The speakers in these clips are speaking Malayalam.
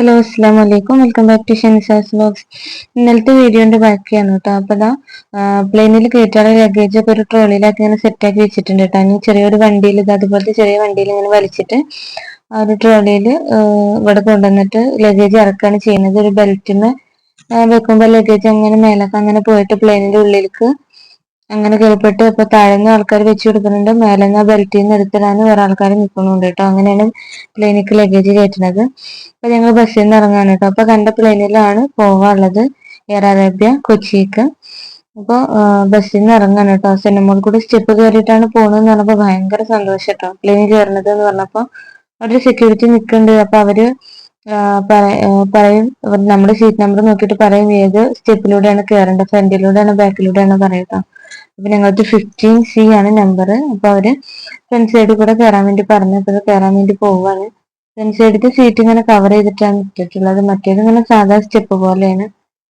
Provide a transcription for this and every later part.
ഹലോ അസ്സാം വലൈക്കും വെൽക്കം ബാക്ക് ടു ഷെൻസാസ് വ്ലോഗ്സ് ഇന്നലത്തെ വീഡിയോന്റെ ബാക്കിയാണ് കേട്ടോ അപ്പോൾ ഇതാ പ്ലെയിനിൽ കയറ്റാനുള്ള ലഗേജ് ഒക്കെ ഒരു ട്രോളിയിലാക്കി ഇങ്ങനെ സെറ്റാക്കി വെച്ചിട്ടുണ്ട് കേട്ടോ ഇനി ചെറിയൊരു വണ്ടിയിൽ ഇത് അതുപോലത്തെ ചെറിയ വണ്ടിയിൽ ഇങ്ങനെ വലിച്ചിട്ട് ആ ഒരു ട്രോളിയിൽ ഇവിടെ കൊണ്ടുവന്നിട്ട് ലഗേജ് ഇറക്കുകയാണ് ചെയ്യുന്നത്. ഒരു ബെൽറ്റിന് വെക്കുമ്പോൾ ലഗേജ് അങ്ങനെ മേലൊക്കെ അങ്ങനെ പോയിട്ട് പ്ലെയിനിന്റെ ഉള്ളിലേക്ക് അങ്ങനെ കീഴ്പ്പെട്ട് ഇപ്പൊ താഴ്ന്ന ആൾക്കാർ വെച്ച് കൊടുക്കുന്നുണ്ട്. മേലെന്ന് ബെൽറ്റിൽ നിന്ന് എടുത്തിടാനും വേറെ ആൾക്കാർ നിൽക്കുന്നുണ്ട് കേട്ടോ. അങ്ങനെയാണ് പ്ലെയിനിക്ക് ലഗേജ് കയറ്റുന്നത്. അപ്പൊ ഞങ്ങൾ ബസ്സിൽ നിന്ന് ഇറങ്ങാണ് കേട്ടോ. അപ്പൊ കണ്ട പ്ലെയിനിലാണ് പോവാനുള്ളത് എയർ അറേബ്യ കൊച്ചിക്ക്. അപ്പോൾ ബസ്സിൽ നിന്ന് ഇറങ്ങാണ് കേട്ടോ. സിനിമകൾ കൂടി സ്റ്റെപ്പ് കയറിയിട്ടാണ് പോകുന്നതെന്ന് പറഞ്ഞപ്പോൾ ഭയങ്കര സന്തോഷം കേട്ടോ. പ്ലെയിനിൽ കയറുന്നത് എന്ന് പറഞ്ഞപ്പോൾ അവരുടെ സെക്യൂരിറ്റി നിൽക്കുന്നുണ്ട് അപ്പൊ അവർ പറയും നമ്മുടെ സീറ്റ് നമ്പർ നോക്കിയിട്ട് പറയും ഏത് സ്റ്റെപ്പിലൂടെയാണ് കയറേണ്ടത്. ഫ്രണ്ടിലൂടെയാണ് ബാക്കിലൂടെയാണ് പറയുക അപ്പൊ ഞങ്ങൾക്ക് ഫിഫ്റ്റീൻ സി ആണ് നമ്പർ അപ്പൊ അവർ ഫ്രണ്ട് സൈഡിൽ കൂടെ കയറാൻ വേണ്ടി പറഞ്ഞു. അപ്പൊ കയറാൻ വേണ്ടി പോവാണ്. ഫ്രണ്ട് സൈഡിൽ സീറ്റ് ഇങ്ങനെ കവർ ചെയ്തിട്ടാണ് ഇട്ടിട്ടുള്ളത്. മറ്റേത് ഇങ്ങനെ സാധാ സ്റ്റെപ്പ് പോലെയാണ്.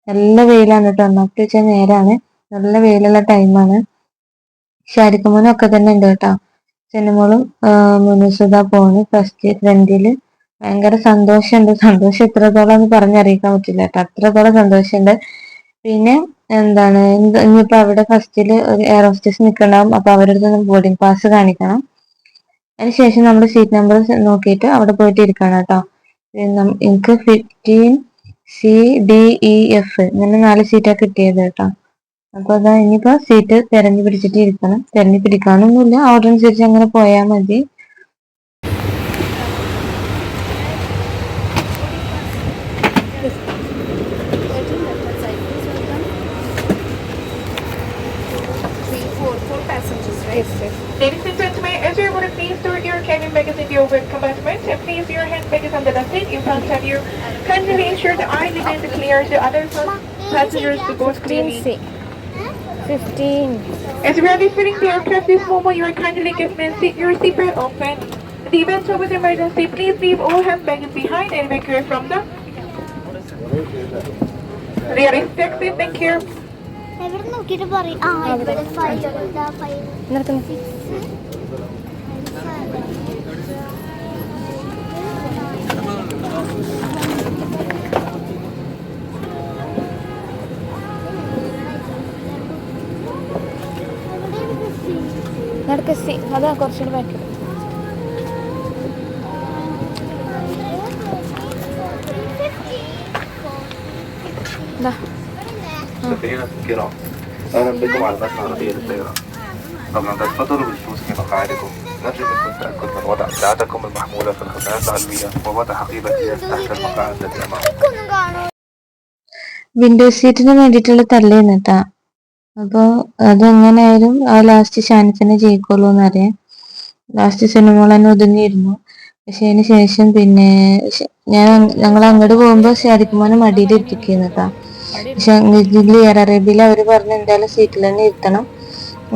നല്ല വെയിലാണ് കേട്ടോ. ഒന്നാമത്തെ വെച്ചാൽ നേരാണ്. നല്ല വെയിലുള്ള ടൈമാണ് ഷാരിക്കുമോനും ഒക്കെ തന്നെ ഉണ്ട് കേട്ടോ. ചെന്നമോളും മുനുസുത പോണ്. ഫസ്റ്റ് ഫ്രണ്ടിൽ ഭയങ്കര സന്തോഷമുണ്ട്. സന്തോഷം എത്രത്തോളം എന്ന് പറഞ്ഞറിയിക്കാൻ പറ്റില്ല കേട്ടോ. അത്രത്തോളം സന്തോഷമുണ്ട്. പിന്നെ എന്താണ് ഇനിയിപ്പോ അവിടെ ഫസ്റ്റിൽ ഒരു എയർ ഹോസ്റ്റസ് നിൽക്കണ്ടാവും അപ്പൊ അവരുടെ അടുത്ത് ബോർഡിംഗ് പാസ് കാണിക്കണം അതിനുശേഷം നമ്മൾ സീറ്റ് നമ്പർ നോക്കിയിട്ട് അവിടെ പോയിട്ട് ഇരിക്കണം കേട്ടോ. എനിക്ക് fifteen C D E F ഇങ്ങനെ നാല് സീറ്റാണ് കിട്ടിയത് കേട്ടോ. അപ്പൊ അതാ ഇനിയിപ്പോ സീറ്റ് തെരഞ്ഞു പിടിച്ചിട്ട് ഇരിക്കണം. തെരഞ്ഞു പിടിക്കാനൊന്നുമില്ല. ഓർഡർ അനുസരിച്ച് അങ്ങനെ പോയാൽ മതി. seat in front of you. Kindly ensure the eye remains clear to other passengers to both clearly. Fifteen As we are leaving the aircraft this moment, you are kindly given seat your seatbelt open. In the event of an emergency, please leave all hand baggage behind and evacuate from the rear taxi. Thank you. എവിടെ നോക്കിട്ട് പറയും ആ ഇവിടെ ഫൈവ് ഇതാ ഫൈവ് നടക്കുന്നു സി അതാ കുറച്ചുകൂടി ബാക്കിൽ ഇതാ مستمعينا الكرام اهلا بكم على متن عربيه للطيران قبل ان تفضلوا بالجلوس في مقاعدكم نرجو منكم التاكد من وضع ساعتكم المحموله في الخزانات العلويه ووضع حقيبه اليد تحت المقاعد التي امامكم ഒന്നും കാണോ വിൻഡോ സീറ്റിന് വേണ്ടിയിട്ടുള്ള തല്ലേന്ന് കേട്ടാ അപ്പൊ അതെങ്ങനെയായാലും ആ ലാസ്റ്റ് ഷാനിഫിനെ ജയിക്കുള്ളൂ എന്നറിയാം. ലാസ്റ്റ് സിനിമകൾ തന്നെ ഒതുങ്ങിയിരുന്നു. പക്ഷെ അതിന് ശേഷം പിന്നെ ഞാൻ ഞങ്ങൾ അങ്ങോട്ട് പോകുമ്പോ ഷാരിക്കുമോനെ മടിയിൽ ഇരുത്തിക്കുന്നു കേട്ടാ. പക്ഷെ എയർ അറേബ്യയിൽ അവർ പറഞ്ഞു എന്തായാലും സീറ്റിൽ തന്നെ ഇരുത്തണം.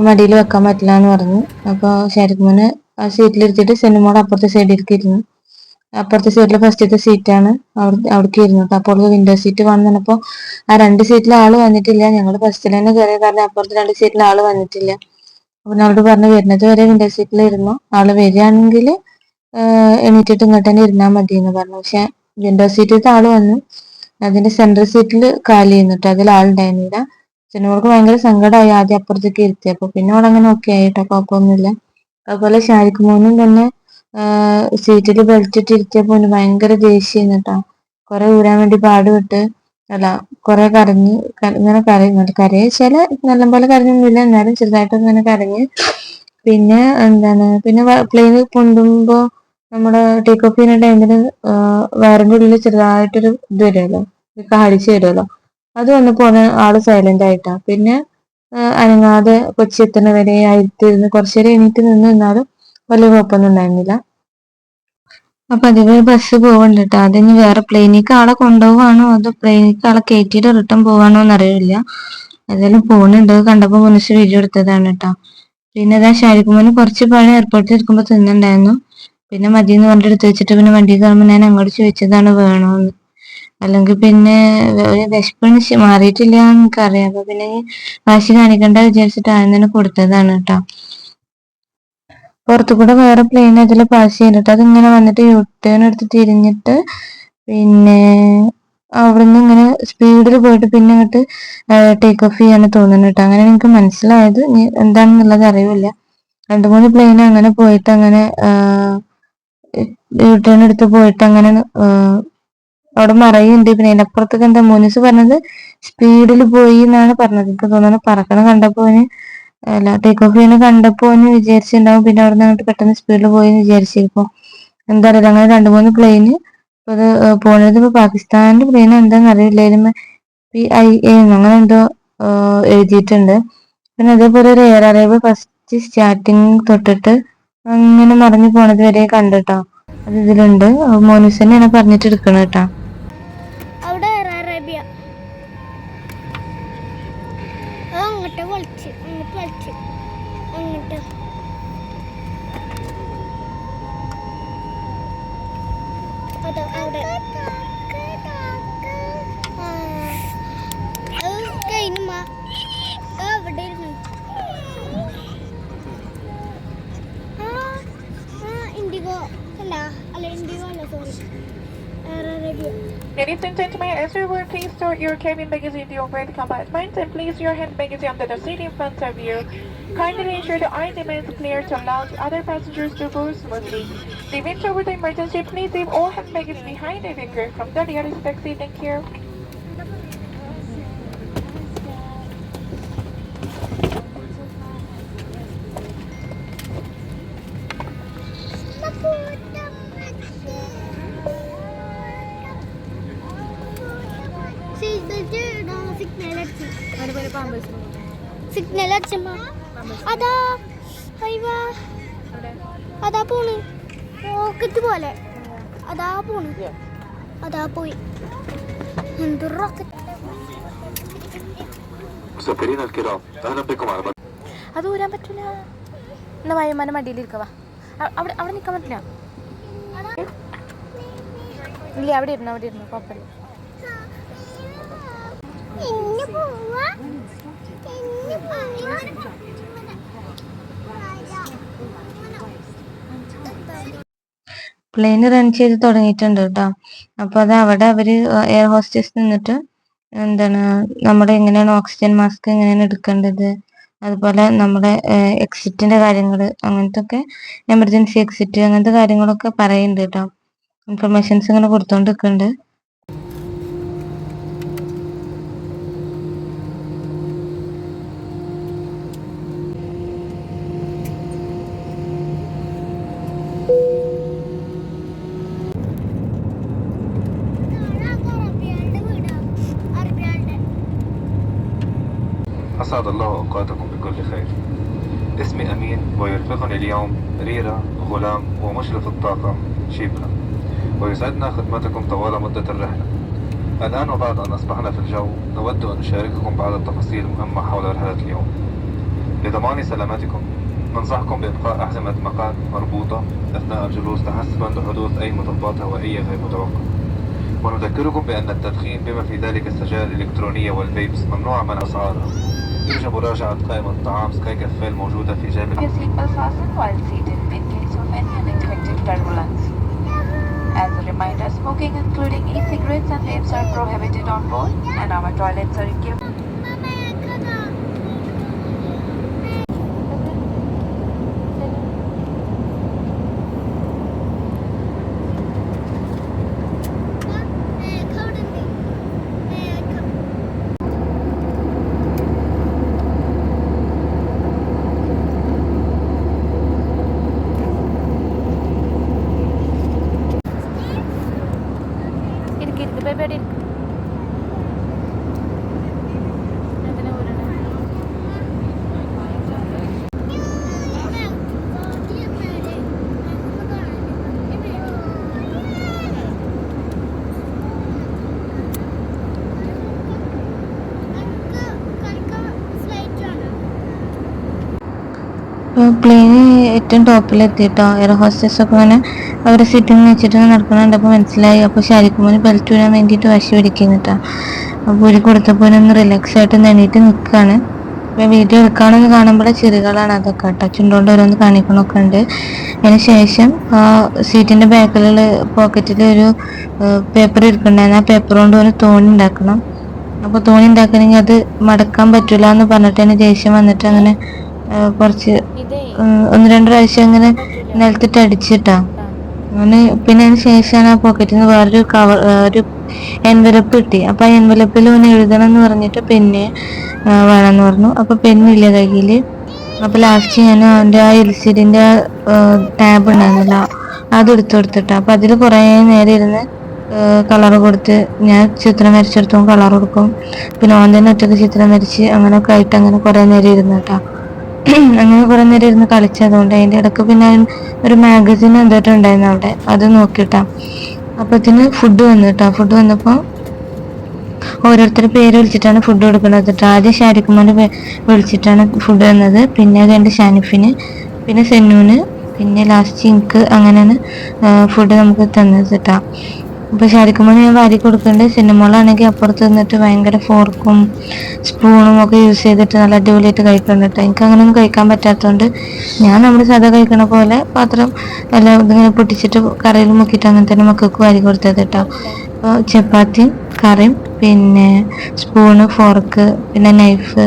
മടിയിൽ വെക്കാൻ പറ്റില്ല എന്ന് പറഞ്ഞു. അപ്പൊ ഷാരിക്കുമോനെ ആ സീറ്റിൽ ഇരുത്തിയിട്ട് സിനിമയുടെ അപ്പുറത്തെ സൈഡിലേക്ക് ഇരുന്നു. അപ്പുറത്തെ സീറ്റിലെ ഫസ്റ്റത്തെ സീറ്റാണ് അവിടെ അവിടേക്ക് ഇരുന്നത്. അപ്പോൾ വിൻഡോ സീറ്റ് വന്നപ്പോൾ ആ രണ്ട് സീറ്റിൽ ആൾ വന്നിട്ടില്ല. ഞങ്ങൾ ഫസ്റ്റിൽ തന്നെ കയറിയ കാരണം അപ്പുറത്തെ രണ്ട് സീറ്റിൽ ആൾ വന്നിട്ടില്ല. അപ്പൊ ഞങ്ങളോട് പറഞ്ഞു വരുന്നത് വരെ വിൻഡോ സീറ്റിൽ ഇരുന്നു. ആൾ വരികയാണെങ്കിൽ എണീറ്റിട്ട് ഇങ്ങോട്ട് തന്നെ ഇരുന്നാൽ മതി എന്ന് പറഞ്ഞു. പക്ഷെ വിൻഡോ സീറ്റിൽ ആൾ വന്നു. അതിന്റെ സെൻട്രൽ സീറ്റിൽ കാലി ചെയ്യുന്നിട്ട് അതിൽ ആളുണ്ടായിരുന്നില്ല ചിലവർക്ക് ഭയങ്കര സങ്കടമായി ആദ്യം അപ്പുറത്തേക്ക് ഇരുത്തി. അപ്പൊ പിന്നെ അവളങ്ങനെ ഓക്കെ ആയിട്ടോ കുഴപ്പമൊന്നുമില്ല. അതുപോലെ ഷാരിഖ് മോനും തന്നെ സീറ്റിൽ വലിച്ചിട്ട് ഇരിക്കപ്പോ ഭയങ്കര ദേഷ്യം കേട്ടോ കുറെ ഊരാൻ വേണ്ടി പാടുപെട്ട് അല്ല കുറെ കരഞ്ഞ് ഇങ്ങനെ കരയുന്നുണ്ട്. കരയിച്ചാൽ നല്ലപോലെ കരഞ്ഞൊന്നുമില്ല എന്നാലും ചെറുതായിട്ട് ഇങ്ങനെ കരഞ്ഞ്. പിന്നെ എന്താണ് പിന്നെ പ്ലെയിൻ പൊന്തുമ്പോ നമ്മുടെ ടേക്ക് ഓഫ് ചെയ്യുന്ന ടൈമിന് വയറിന്റെ ഉള്ളിൽ ചെറുതായിട്ടൊരു ഇത് വരുമല്ലോ കാടിച്ച് വരുമല്ലോ അത് വന്നപ്പോ ആൾ സൈലന്റ് ആയിട്ടാ. പിന്നെ അനങ്ങാതെ കൊച്ചി എത്തുന്നവരെ വരെ ആയിരുത്തിരുന്ന് കുറച്ചേരം എണീറ്റ് നിന്ന് നിന്നാലും വലിയ കുഴപ്പമൊന്നും ഉണ്ടായിരുന്നില്ല. അപ്പൊ അതിൽ ബസ് പോവുന്നുണ്ട് കേട്ടോ അതിന് വേറെ പ്ലെയിനിലേക്ക് ആളെ കൊണ്ടുപോവാണോ? അതോ പ്ലെയിനിലേക്ക് ആളെ കയറ്റിയിട്ട് റിട്ടേൺ പോവാണോ എന്നറിയില്ല. ഏതായാലും പോകുന്നുണ്ട് കണ്ടപ്പോ മനുഷ്യ വീഡിയോ എടുത്തതാണ് കേട്ടോ പിന്നെ ഇതാ ഷാരിക്കുമോന് കുറച്ച് പഴം എയർപോർട്ടിൽ ഇരിക്കുമ്പോ തിന്നുണ്ടായിരുന്നു. പിന്നെ മതി എന്ന് പറഞ്ഞിട്ട് എടുത്ത് വെച്ചിട്ട് പിന്നെ വണ്ടി കയറുമ്പോൾ ഞാൻ അങ്ങോട്ട് ചോദിച്ചതാണ് വേണോന്ന്. അല്ലെങ്കിൽ പിന്നെ ഒരു വിശപ്പിന് മാറിയിട്ടില്ല എനിക്കറിയാം. അപ്പൊ പിന്നെ വാശി കാണിക്കണ്ട വിചാരിച്ചിട്ട് ആദ്യം തന്നെ കൊടുത്തതാണ് കേട്ടോ പുറത്തു കൂടെ വേറെ പ്ലെയിൻ അതിൽ പാസ് ചെയ്തിട്ട് അതിങ്ങനെ വന്നിട്ട് യു ടേൺ എടുത്ത് തിരിഞ്ഞിട്ട് പിന്നെ അവിടുന്ന് ഇങ്ങനെ സ്പീഡിൽ പോയിട്ട് പിന്നെ അങ്ങോട്ട് ടേക്ക് ഓഫ് ചെയ്യാന്ന് തോന്നുന്നു കേട്ടോ. അങ്ങനെ എനിക്ക് മനസ്സിലായത്. എന്താണെന്നുള്ളത് അറിയില്ല. രണ്ടു മൂന്ന് പ്ലെയിൻ അങ്ങനെ പോയിട്ട് അങ്ങനെ യൂട്ടേൺ എടുത്ത് പോയിട്ട് അങ്ങനെ അവിടെ മറയുണ്ട്. പിന്നെ അതിനപ്പുറത്തൊക്കെ എന്താ മോനിസ് പറഞ്ഞത് സ്പീഡിൽ പോയി എന്നാണ് പറഞ്ഞത്. എനിക്ക് തോന്നുന്നു പറക്കണ കണ്ടപ്പോ അല്ല ടേക്ക് ഓഫ് ചെയ്യുന്ന കണ്ടപ്പോ ഒന്ന് വിചാരിച്ചിട്ടുണ്ടാവും. പിന്നെ അവിടെ നിന്ന് പെട്ടെന്ന് സ്പീഡിൽ പോയി എന്ന് വിചാരിച്ചിരിക്കും. എന്താ അങ്ങനെ രണ്ടു മൂന്ന് പ്ലെയിന് അത് ഏഹ് പോണത് ഇപ്പൊ പാകിസ്ഥാനിന്റെ പ്ലെയിൻ എന്താന്ന് അറിയില്ല. ഇതിന്മേ പി ഐ എ അങ്ങനെ എന്തോ എഴുതിയിട്ടുണ്ട്. പിന്നെ അതേപോലെ ഒരു എയർ അറേബ് ഫസ്റ്റ് സ്റ്റാർട്ടിങ് തൊട്ടിട്ട് അങ്ങനെ മറിഞ്ഞു പോണത് വരെ കണ്ടിട്ടോ. അത് ഇതിലുണ്ട്. മോനുസ് തന്നെയാണ് പറഞ്ഞിട്ട് എടുക്കണ കേട്ടോ അത് അങ്ങോട്ട് വലിച്ച് അങ്ങോട്ട് വലിച്ച് അങ്ങോട്ട്. അതോ അവിടെ Ladies and gentlemen, as you will please store your cabin baggage in the overhead compartment and place your hand baggage under the seat in front of you. Kindly ensure the eye remains clear to allow other passengers to go smoothly. The over the emergency, please leave all hand baggage behind and evacuate from the nearest taxi. Thank you. Signal അടിച്ചമ്മ അതാ. അതാ പോണു. റോക്കറ്റ് പോലെ. അതാ പോണു. അതാ പോയി. എന്ത് റോക്കറ്റ് അത് ഊരാൻ പറ്റൂല. എന്നാ വയമാനം മടിയിലിരിക്കവാ അവിടെ അവിടെ നിൽക്കാൻ പറ്റില്ല. ഇല്ല അവിടെ ഇരുന്നു അവിടെ ഇരുന്നു. കുഴപ്പമില്ല. പ്ലെയിൻ റൺ ചെയ്ത് തുടങ്ങിയിട്ടുണ്ട് കേട്ടോ. അപ്പൊ അത് അവിടെ അവർ എയർ ഹോസ്റ്റസ് നിന്നിട്ട് എന്താണ് നമ്മുടെ എങ്ങനെയാണ് ഓക്സിജൻ മാസ്ക് എങ്ങനെയാണ് എടുക്കേണ്ടത്? അതുപോലെ നമ്മുടെ എക്സിറ്റിന്റെ കാര്യങ്ങൾ അങ്ങനത്തെ ഒക്കെ എമർജൻസി എക്സിറ്റ് അങ്ങനത്തെ കാര്യങ്ങളൊക്കെ പറയുന്നുണ്ട് കേട്ടോ. ഇൻഫർമേഷൻസ് ഇങ്ങനെ കൊടുത്തോണ്ട് ريرا غلام ومشرف الطاقم شيبرا ويسعدنا خدمتكم طوال مدة الرحلة. الآن وبعد أن أصبحنا في الجو نود أن نشارككم بعض التفاصيل المهمة حول رحلة اليوم. لضمان سلامتكم ننصحكم بإبقاء أحزمة مقعد مربوطة أثناء الجلوس تحسبا لحدوث أي مطبات هوائية غير متوقعة. ونذكركم بأن التدخين بما في ذلك السجائر الإلكترونية والفيبس ممنوع من أسعارها. يرجى مراجعة قائمة الطعام سكاي كافيه الموجودة في جانب smoking including e-cigarettes and vapes are prohibited on board and our toilets are equipped പ്ലെയിന് ഏറ്റവും ടോപ്പിൽ കേട്ടോ എയർ ഹോസ്റ്റസ് ഒക്കെ ഇങ്ങനെ അവരെ സിറ്റിംഗ് വെച്ചിട്ട് നടക്കുന്നുണ്ട് അപ്പോൾ മനസ്സിലായി. അപ്പോൾ ശാരിക്കുമ്പോൾ ബെൽറ്റ് ഊരാൻ വേണ്ടിയിട്ട് വശി പിടിക്കുന്നു അപ്പോൾ ഒരു കൊടുത്തപ്പോൾ ഒന്ന് റിലാക്സ് ആയിട്ട് നേടിയിട്ട് നിൽക്കുകയാണ് ഇപ്പൊ വീഡിയോ എടുക്കാണെന്ന് കാണുമ്പോഴേ ചെറുകളാണ് അതൊക്കെ കേട്ടോ ചുണ്ടോണ്ട് ഓരോന്ന് കാണിക്കണമൊക്കെ ഉണ്ട് അതിന് ശേഷം ആ സീറ്റിന്റെ ബാക്കിലുള്ള പോക്കറ്റിൽ ഒരു പേപ്പർ ഇരിക്കണ്ടായിരുന്നു. ആ പേപ്പർ കൊണ്ട് ഒരു തോണി ഉണ്ടാക്കണം അപ്പോൾ തോണി ഉണ്ടാക്കണമെങ്കിൽ അത് മടക്കാൻ പറ്റില്ല എന്ന് പറഞ്ഞിട്ട് തന്നെ ദേഷ്യം വന്നിട്ട് അങ്ങനെ കുറച്ച് ഒന്ന് രണ്ട് പ്രാവശ്യം അങ്ങനെ നിലത്തിട്ട് അടിച്ചിട്ടാ. അങ്ങനെ പിന്നെ അതിന് ശേഷമാണ് ആ പോക്കറ്റിൽ നിന്ന് വേറൊരു കവർ ഒരു എൻവലപ്പ് കിട്ടി. അപ്പൊ ആ എൻവലപ്പിൽ ഒന്ന് എഴുതണം എന്ന് പറഞ്ഞിട്ട് പെന്ന് വേണമെന്ന് പറഞ്ഞു. അപ്പൊ പെന്നില്ല കയ്യിൽ? അപ്പൊ ലാസ്റ്റ് ഞാൻ അവന്റെ ആ എൽ സി ഡിന്റെ ടാബ് ഉണ്ടായിരുന്നില്ല അത് എടുത്തു കൊടുത്തിട്ടാ. അപ്പൊ അതിൽ കുറേ നേരം ഇരുന്ന് കളർ കൊടുത്ത് ഞാൻ ചിത്രം വരച്ചെടുത്തും. കളർ കൊടുക്കും. പിന്നെ ഓൻ തന്നെ ഒറ്റയ്ക്ക് ചിത്രം വരച്ച് അങ്ങനെയൊക്കെ ആയിട്ട് അങ്ങനെ കുറേ നേരം ഇരുന്നു കേട്ടാ. അങ്ങനെ കുറെ നേരം ഇരുന്ന് കളിച്ചതുകൊണ്ട് അതിന്റെ ഇടയ്ക്ക് പിന്നെ ഒരു മാഗസിൻ എന്തായിട്ട് ഉണ്ടായിരുന്നു അവിടെ. അത് നോക്കിട്ടാ അപ്പത്തിന് ഫുഡ് വന്നു കേട്ടോ ഫുഡ് വന്നപ്പോൾ ഓരോരുത്തരുടെ പേര് വിളിച്ചിട്ടാണ് ഫുഡ് കൊടുക്കുന്നത്. കേട്ടോ ആദ്യം ഷാരിഖുമാന്റെ പേ- വിളിച്ചിട്ടാണ് ഫുഡ് വന്നത് പിന്നെ അത് രണ്ട് ഷാനിഫിന് പിന്നെ സെന്നൂന് പിന്നെ ലാസ്റ്റ് ഇങ്ക് അങ്ങനെയാണ് ഫുഡ് നമുക്ക് തന്നത് കേട്ടോ അപ്പൊ ശരിക്കുമ്പോൾ ഞാൻ വാരി കൊടുക്കുന്നുണ്ട് സിനിമകളാണെങ്കിൽ അപ്പുറത്ത് നിന്നിട്ട് ഭയങ്കര ഫോർക്കും സ്പൂണും ഒക്കെ യൂസ് ചെയ്തിട്ട് നല്ല അടിപൊളിയായിട്ട് കഴിക്കുന്നുണ്ട് കേട്ടോ എനിക്ക് അങ്ങനെയൊന്നും കഴിക്കാൻ പറ്റാത്തതുകൊണ്ട് ഞാൻ നമ്മൾ സാധാ കഴിക്കണ പോലെ പാത്രം എല്ലാം ഇതിങ്ങനെ പൊട്ടിച്ചിട്ട് കറിയിൽ മുക്കിയിട്ട് അങ്ങനെ തന്നെ മക്കൾക്ക് വാരി കൊടുത്തത് കേട്ടോ അപ്പോൾ ചപ്പാത്തിയും കറിയും പിന്നെ സ്പൂണ് ഫോർക്ക് പിന്നെ നൈഫ്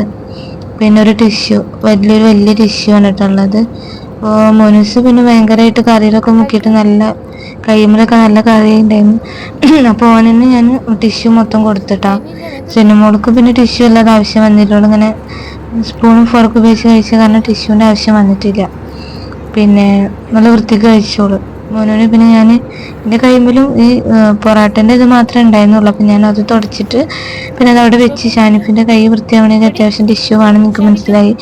പിന്നെ ഒരു ടിഷ്യൂ വലിയൊരു വലിയ ടിഷ്യൂ ആണ് കേട്ടുള്ളത് അപ്പോൾ മോനൂസ് പിന്നെ ഭയങ്കരമായിട്ട് കറിയിലൊക്കെ മുക്കിയിട്ട് നല്ല കൈമിലൊക്കെ നല്ല കറി ഉണ്ടായിരുന്നു അപ്പോൾ ഓനിന് ഞാൻ ടിഷ്യൂ മൊത്തം കൊടുത്തിട്ടാ. സിനിമകൾക്ക് പിന്നെ ടിഷ്യൂ അല്ലാതെ ആവശ്യം വന്നിട്ടുള്ളൂ ഇങ്ങനെ സ്പൂണും ഫോർക്ക് ഉപയോഗിച്ച് കഴിച്ച കാരണം ടിഷ്യൂവിന്റെ ആവശ്യം വന്നിട്ടില്ല. പിന്നെ നല്ല വൃത്തിക്ക് കഴിച്ചോളൂ. മോനോന് പിന്നെ ഞാൻ എന്റെ കൈമ്പിലും ഈ പൊറാട്ടന്റെ ഇത് മാത്രമേ ഉണ്ടായിരുന്നുള്ളൂ. അപ്പം ഞാൻ അത് തുടച്ചിട്ട് പിന്നെ അത് അവിടെ വെച്ച് ഷാനിഫിന്റെ കൈ വൃത്തിയാവണമെങ്കിൽ അത്യാവശ്യം ടിഷ്യൂ ആണെന്ന് എനിക്ക് മനസ്സിലായി.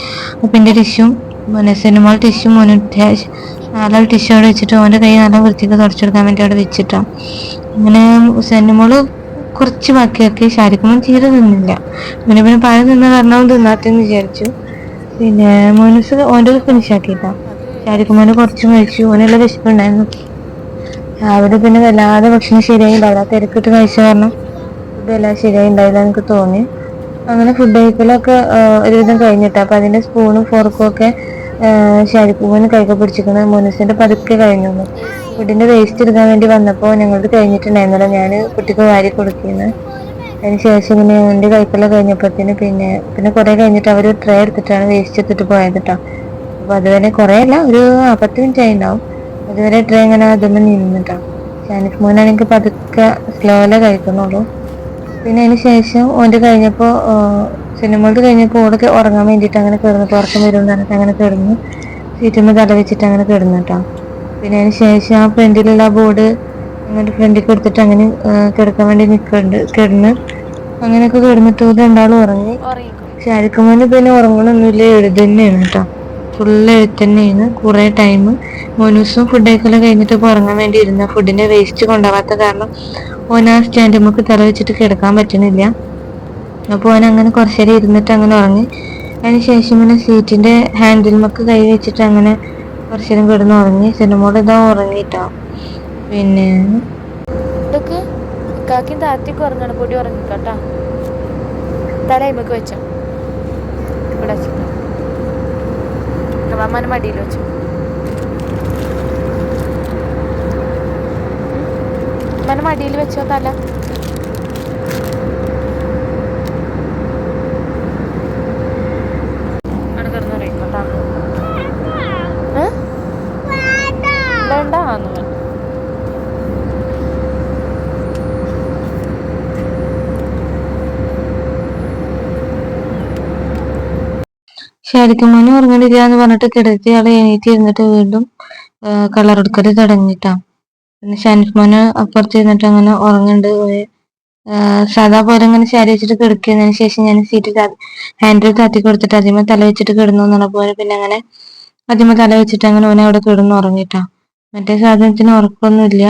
അപ്പം എന്റെ ടിഷ്യൂ പിന്നെ സിനിമ ടിഷ്യൂ മോന് നല്ല ടിഷ്യൂ അവിടെ വെച്ചിട്ട് ഓന്റെ കൈ നല്ല വൃത്തിക്ക് തുടച്ചെടുക്കാൻ വേണ്ടി അവിടെ വെച്ചിട്ടാണ് അങ്ങനെ സിനിമകൾ കുറച്ച് ബാക്കിയാക്കി. ശാരിക്കുമ്പോൾ തീരെ തിന്നില്ല പിന്നെ പിന്നെ പഴം തിന്ന കാരണം തിന്നാത്തെന്ന് വിചാരിച്ചു. പിന്നെ മോനസ് ഓന്റെ ഫിനിഷ് ആക്കിയിട്ടാ. കുറച്ച് കഴിച്ചു. ഓനുള്ള വിശപ്പുണ്ടായിരുന്നു രാവിലെ പിന്നെ വല്ലാതെ ഭക്ഷണം ശരിയായിണ്ടാവില്ല തിരക്കിട്ട് കഴിച്ച കാരണം ഇതെല്ലാം ശരിയായി ഉണ്ടായില്ല എനിക്ക് തോന്നി അങ്ങനെ ഫുഡ് കഴിക്കലൊക്കെ ഒരുവിധം കഴിഞ്ഞിട്ട്. അപ്പൊ അതിന്റെ സ്പൂണും ഫോർക്കും ഒക്കെ ഷാരിപ്പൂവിന് കൈക്ക് പിടിച്ചിരിക്കുന്നത് മോനസിന്റെ പതുക്കെ കഴിഞ്ഞു. ഫുഡിന്റെ വേസ്റ്റ് എടുക്കാൻ വേണ്ടി വന്നപ്പോൾ ഞങ്ങൾക്ക് കഴിഞ്ഞിട്ടുണ്ടായിരുന്നല്ലോ. ഞാൻ കുട്ടിക്ക് വാരി കൊടുക്കുന്നു. അതിന് ശേഷം ഇങ്ങനെ എന്റെ കൈക്കെല്ലാം കഴിഞ്ഞപ്പോഴത്തേന് പിന്നെ പിന്നെ കുറെ കഴിഞ്ഞിട്ട് അവർ ട്രേ എടുത്തിട്ടാണ് വേസ്റ്റ് എടുത്തിട്ട് പോയത് കേട്ടോ അപ്പൊ അതുവരെ കുറെ അല്ല ഒരു പത്ത് മിനിറ്റ് ആയിണ്ടാവും. അതുവരെ ട്രേ ഇങ്ങനെ അതൊന്നും നിന്നിട്ടാണ് ഷാനിഫ് മോനാണെങ്കിൽ പതുക്കെ സ്ലോയിലേ കഴിക്കുന്നുള്ളൂ. പിന്നെ അതിന് ശേഷം ഓന്റെ കഴിഞ്ഞപ്പോൾ സിനിമകൾക്ക് കഴിഞ്ഞപ്പോൾ ഓടൊക്കെ ഉറങ്ങാൻ വേണ്ടിയിട്ട് അങ്ങനെ കിടന്നു. പുറത്തു വരും പറഞ്ഞിട്ട് അങ്ങനെ കിടന്നു. സീറ്റിൽ തല വെച്ചിട്ട് അങ്ങനെ കിടന്നു കേട്ടോ. പിന്നെ അതിന് ശേഷം ആ ഫ്രണ്ടിലുള്ള ബോർഡ് അങ്ങനെ ഫ്രണ്ടിൽ കൊടുത്തിട്ട് അങ്ങനെ കിടക്കാൻ വേണ്ടി നിൽക്കുന്നുണ്ട് കിടന്ന് അങ്ങനെയൊക്കെ കിടന്നിട്ട് രണ്ടാളും ഉറങ്ങി. പക്ഷെ അരക്കുമ്പോൾ പിന്നെ ഉറങ്ങണമൊന്നുമില്ല എഴുതന്നെയാണ് കേട്ടോ. ഫുള്ള് എഴുത്തന്നെയാണ് കുറേ ടൈം മോനൂസും ഫുഡ് കഴിക്കലും കഴിഞ്ഞിട്ട് ഉറങ്ങാൻ വേണ്ടി ഇരുന്ന. ഫുഡിന്റെ വേസ്റ്റ് കൊണ്ടുപോകാത്ത കാരണം ഓൻ ആ സ്റ്റാൻഡ് നമുക്ക് തല വെച്ചിട്ട് കിടക്കാൻ പറ്റുന്നില്ല അപ്പോൾ ഓൻ അങ്ങനെ കുറച്ച് നേരം ഇരുന്നിട്ട് അങ്ങനെ ഉറങ്ങി. അതിന് ശേഷം പിന്നെ സീറ്റിന്റെ ഹാൻഡിൽമക്ക് കൈ വെച്ചിട്ട് അങ്ങനെ കുറച്ച് നേരം കിടന്ന് ഉറങ്ങി. സിനിമോട് ഇതാ ഉറങ്ങിട്ടോ. പിന്നെ കാക്കും താത്തിക്ക് ഉറങ്ങണം. പൊടി ഉറങ്ങിക്കോട്ടാ. തലയിമക്ക് വെച്ചോ. ഇവിടെ അമ്മനെ മടിയിൽ വെച്ചു. അമ്മനെ മടിയിൽ വെച്ചോ തല അവിടെ കിടന്നുറങ്ങിക്കോട്ടാ ഏ? വേണ്ടാന്ന് പറഞ്ഞു ശരിക്കും മോനെ ഉറങ്ങണില്ല എന്ന് പറഞ്ഞിട്ട് കിടത്തി ആളെ എണീറ്റ് ഇരുന്നിട്ട് വീണ്ടും കളർ എടുക്കൽ തുടങ്ങിട്ടാ പിന്നെ ഷാനിഫ് മോനെ അപ്പുറത്ത് ഇരുന്നിട്ട് അങ്ങനെ ഉറങ്ങുന്നുണ്ട് സാധാ പോലെ ഇങ്ങനെ ശരി വെച്ചിട്ട് കിടക്കുന്നതിന് ശേഷം ഞാൻ സീറ്റ് ഹാൻഡിൽ താത്തി കൊടുത്തിട്ട് അതിമ തല വെച്ചിട്ട് കിടന്നു എന്നുള്ള പോലെ പിന്നെ അങ്ങനെ അതിമ തല വെച്ചിട്ട് അങ്ങനെ ഓനെ അവിടെ കിടന്നു ഉറങ്ങിട്ടാ മറ്റേ സാധനത്തിന് ഉറക്കമൊന്നുമില്ല.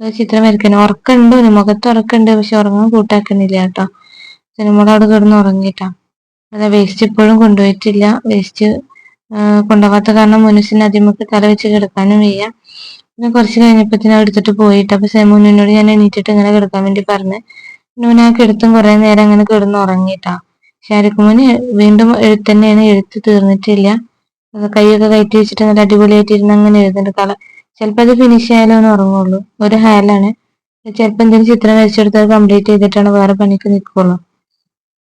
ചിത്രം വരയ്ക്കണം ഉറക്കമുണ്ട് മുഖത്ത് ഉറക്കമുണ്ട് പക്ഷെ ഉറങ്ങാൻ കൂട്ടാക്കുന്നില്ല കേട്ടോ. സിനിമകൾ അവിടെ കിടന്ന് ഉറങ്ങിട്ടാ അതെ വേസ്റ്റ് ഇപ്പോഴും കൊണ്ടുപോയിട്ടില്ല. വേസ്റ്റ് കൊണ്ടുപോകാത്ത കാരണം മുനുസിന് അതിമുക്ക് തല വെച്ച് കിടക്കാനും വയ്യ. പിന്നെ കുറച്ച് കഴിഞ്ഞപ്പത്തിന് എടുത്തിട്ട് പോയിട്ട്. അപ്പൊ സെമുനോട് ഞാൻ എണീറ്റിട്ട് ഇങ്ങനെ കിടക്കാൻ വേണ്ടി പറഞ്ഞു. പിന്നെ ആ കിടത്തും കുറെ നേരം അങ്ങനെ കിടന്ന് ഉറങ്ങിട്ടാ ഷാരിഖുമോന് വീണ്ടും എഴുത്ത് തന്നെയാണ്. എഴുത്ത് തീർന്നിട്ടില്ല. കൈയൊക്കെ കയറ്റി വെച്ചിട്ട് നല്ല അടിപൊളിയായിട്ട് ഇരുന്ന് അങ്ങനെ എഴുതുന്നുണ്ട്. കള ചിലപ്പോൾ അത് ഫിനിഷ് ആയാലോ എന്ന് ഉറങ്ങുള്ളൂ. ഒരു ഹാലാണ്. ചിലപ്പോൾ എന്തെങ്കിലും ചിത്രം വരച്ചെടുത്ത് കംപ്ലീറ്റ് ചെയ്തിട്ടാണ് വേറെ പണിക്ക് നിൽക്കുള്ളൂ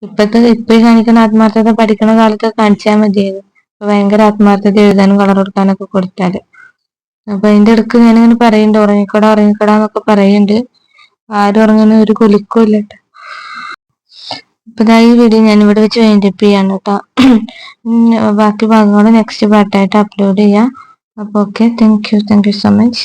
ഇപ്പത്തെ ഇപ്പൊ കാണിക്കുന്ന ആത്മാർത്ഥത പഠിക്കണ കാലത്ത് കാണിച്ചാൽ മതിയായിരുന്നു. ഭയങ്കര ആത്മാർത്ഥത എഴുതാനും കളർ കൊടുക്കാനൊക്കെ കൊടുത്താൽ. അപ്പൊ അതിന്റെ ഇടയ്ക്ക് ഞാനിങ്ങനെ പറയുന്നുണ്ട് ഉറങ്ങിക്കോടാ ഉറങ്ങിക്കോടാ എന്നൊക്കെ പറയുന്നുണ്ട് ആരും ഉറങ്ങുന്ന ഒരു കുലുക്കും ഇല്ല. അപ്പൊ ഈ വീഡിയോ ഞാൻ ഇവിടെ വെച്ച് വൈൻഡപ്പ് ചെയ്യാണ് കേട്ടോ ബാക്കി ഭാഗങ്ങൾ നെക്സ്റ്റ് പാർട്ടായിട്ട് അപ്ലോഡ് ചെയ്യാം. അപ്പൊ okay thank you thank you so much